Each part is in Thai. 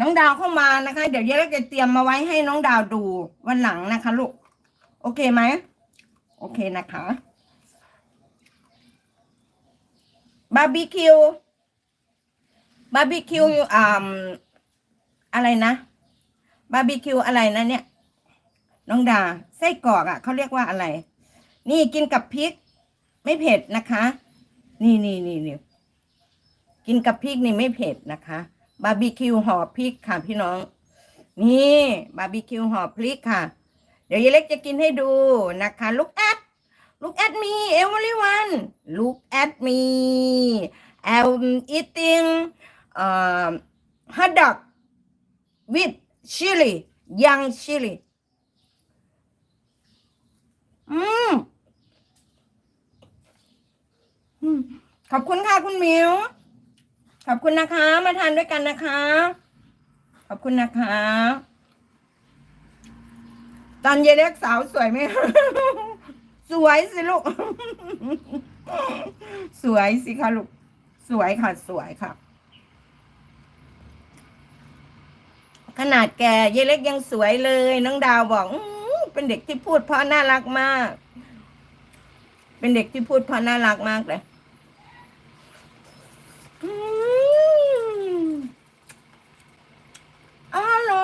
น้องดาวเข้ามานะคะ เดี๋ยวยายเล็กจะเตรียมมาไว้ให้น้องดาวดูวันหลังนะคะลูก โอเคไหม โอเคนะคะ บาร์บีคิว บาร์บีคิวอ่าอะไรนะ บาร์บีคิวอะไรนะเนี่ย น้องดา ไส้กรอกอะเขาเรียกว่าอะไร นี่กินกับพริก ไม่เผ็ดนะคะ นี่นี่นี่นี่กินกับพริกนี่ไม่เผ็ดนะคะ บาร์บีคิวห่อพริกค่ะพี่น้อง นี่บาร์บีคิวห่อพริกค่ะ เดี๋ยวยายเล็กจะกินให้ดูนะคะ look at look at me everyone look at me I'm eating uh, hot dog with chili young chili อืมอืมขอบคุณค่ะ คุณมิว ขอบคุณนะคะ มาทานด้วยกันนะคะ ขอบคุณนะคะตอนเยเล็กสาวสวยไหม สวยสิลูก สวยสิคะลูก สวยค่ะ สวยค่ะ ขนาดแกเยเล็กยังสวยเลย น้องดาวบอกอเป็นเด็กที่พูดเพราะน่ารักมาก เป็นเด็กที่พูดเพราะน่ารักมากเลย อืมอร่อย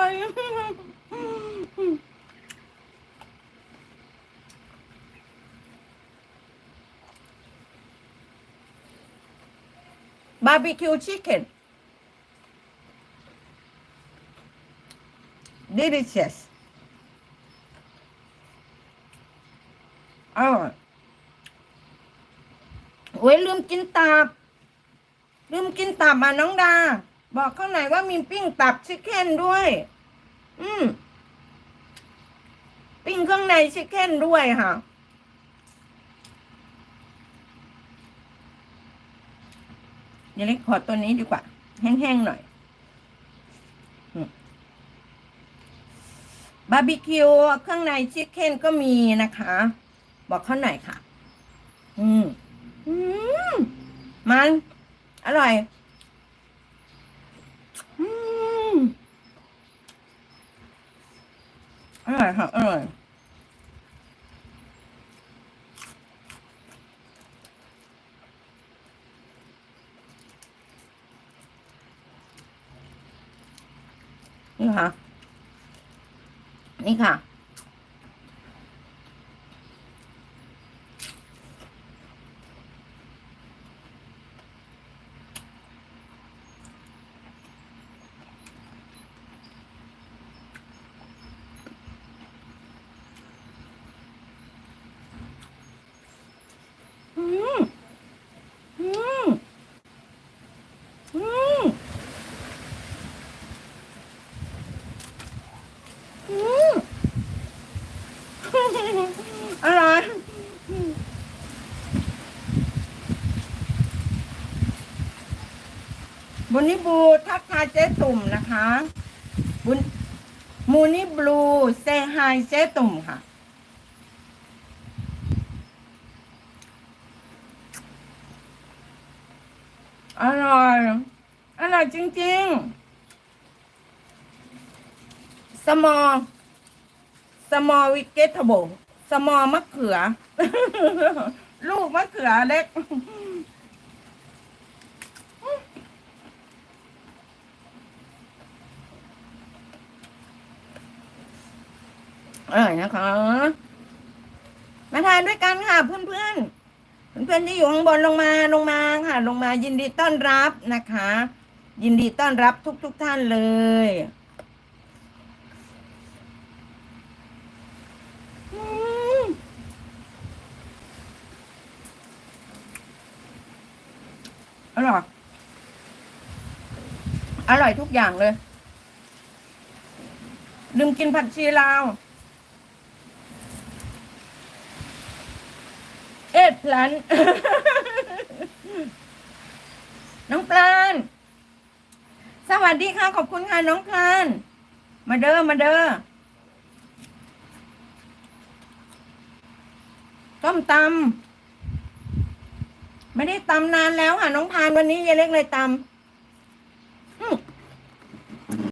บาร์บีคิวชิคเก้น delicious อร่อยโอ้ยลืมกินตับ ลืมกินตับอะน้องดา บอกข้างในว่ามีปิ้งตับชิคเก้นด้วย อืมปิ้งข้างในชิคเก้นด้วยค่ะ เดี๋ยวเล็กขอตัวนี้ดีกว่า แห้งๆหน่อยบาร์บีคิวเครื่องในชิคเก้นก็มีนะคะ บอกเขาหน่อยค่ะ อืม อืม มัน อร่อย อืม อร่อยค่ะอร่อยนี่ค่ะ นี่ค่ะ อืม อืม อืม อืม อร่อย บุญนิบูทักทายเจ๊ตุ่มนะคะบุญมูนิบลูเซฮายเจ๊ตุ่มค่ะ อร่อย อร่อยจริง ๆ สมอ สมอวิกเกตเบสมอมะเขือ ลูกมะเขือเล็ก อร่อยนะคะ มาทานด้วยกันค่ะ เพื่อนๆเพื่อนที่อยู่ข้างบนลงมาลงมาค่ะ ลงมายินดีต้อนรับนะคะ ยินดีต้อนรับทุกๆทท่านเลยอืมอร่อย อร่อยทุกอย่างเลย ลืมกินผักชีลาว เอ็ด พลัน น้องปลานสวัสดีค่ะ ขอบคุณค่ะน้องปลานมาเด้อมาเด้อต้มตำไม่ได้ตำนานแล้วค่ะ น้องพานวันนี้ยายเล็กเลยตำ